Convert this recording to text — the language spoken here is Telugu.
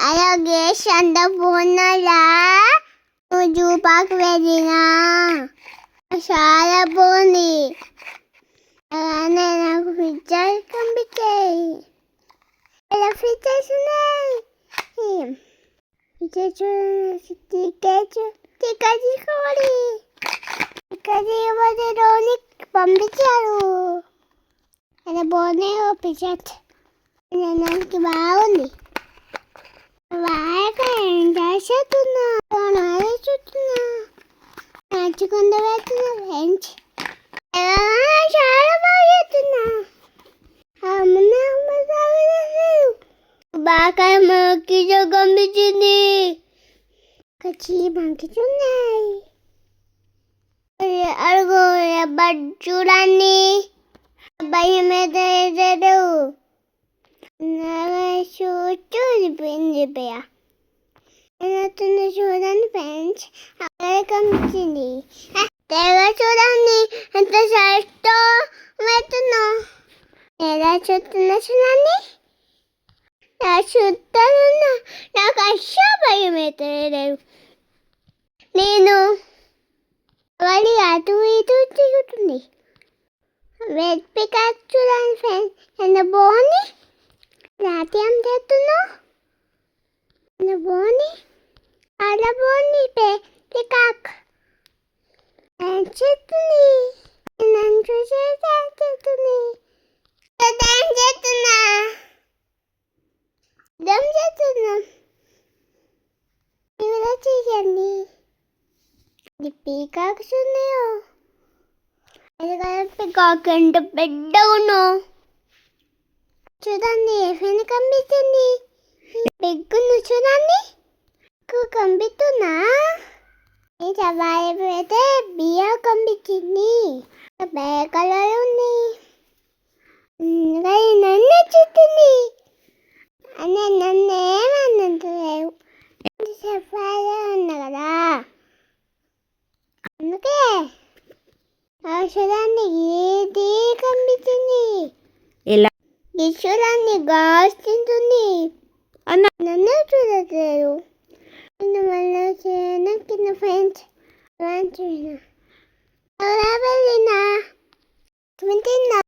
అలాగే సంద బాగున్నారా రోజు పాకు వెళ్ళినా చాలా బాగుంది అలానే నాకు పిజ్జాలు కనిపించాయి ఇలా పిజ్జాస్ ఉన్నాయి పిజ్జా చూడండి టికెట్ టికెట్ తీసుకోవాలి టికెట్ ఇవ్వదు రోని పంపించారు అది బాగున్నాయి పిజ్జాట్ నాకు బాగుంది బాగా ఎంజాయ్ చేస్తున్నా నాదే చూస్తున్నా నచ్చుకుంటూ వెళ్తున్నా ఫ్రెండ్స్ చాలా బాగా చేస్తున్నా అమ్మ అమ్మ తాగలేదు బాగా మొక్కి కనిపించింది కచ్చి పంపించున్నాయి అడుగు బడ్ చూడండి భయం మీద ఎదరు చూడిపోయింది భయ ఏమవుతుందో చూడండి ఫ్రెండ్స్. అక్కడ తెగ చూడండి ఎంత సైడ్తో వెళ్తున్నా ఎలా చూస్తున్నా చూడండి. నా చూస్తున్నా నాకు అస్సలు భయం అవుతలేదు నేను వాళ్ళు అటు ఇటు తిరుగుతుంది. రెడ్ పికాక్ చూడండి ఫ్రెండ్స్. ఎంత బాగుంది? నాట్యం చేస్తున్నావు ఎంత బాగుంది? చాలా బాగుంది పే పికాక్ ఏం చేస్తుంది నన్ను చూసే డాన్స్ చేస్తుంది డాన్స్ చేస్తున్నా డాన్స్ చేస్తున్నా ఇవిలో చేయండి ఇది పీకాక్స్ ఉన్నాయో అది కదా పీకాక్ ఎంత చూడండి ఏమైనా కనిపిస్తుంది పెగ్గును చూడండి సవారి పెడితే బియ్యం కనిపించింది బ్యాగ్ కలర్ ఉంది నన్ను చూస్తుంది అని నన్ను ఏమన్నంటలేవు సఫారీ ఉన్నా కదా అందుకే చూడండి ఏది కనిపించింది ఎలా ఈ చూడండి గాస్ తింటుంది అన్న నన్ను না তুমি না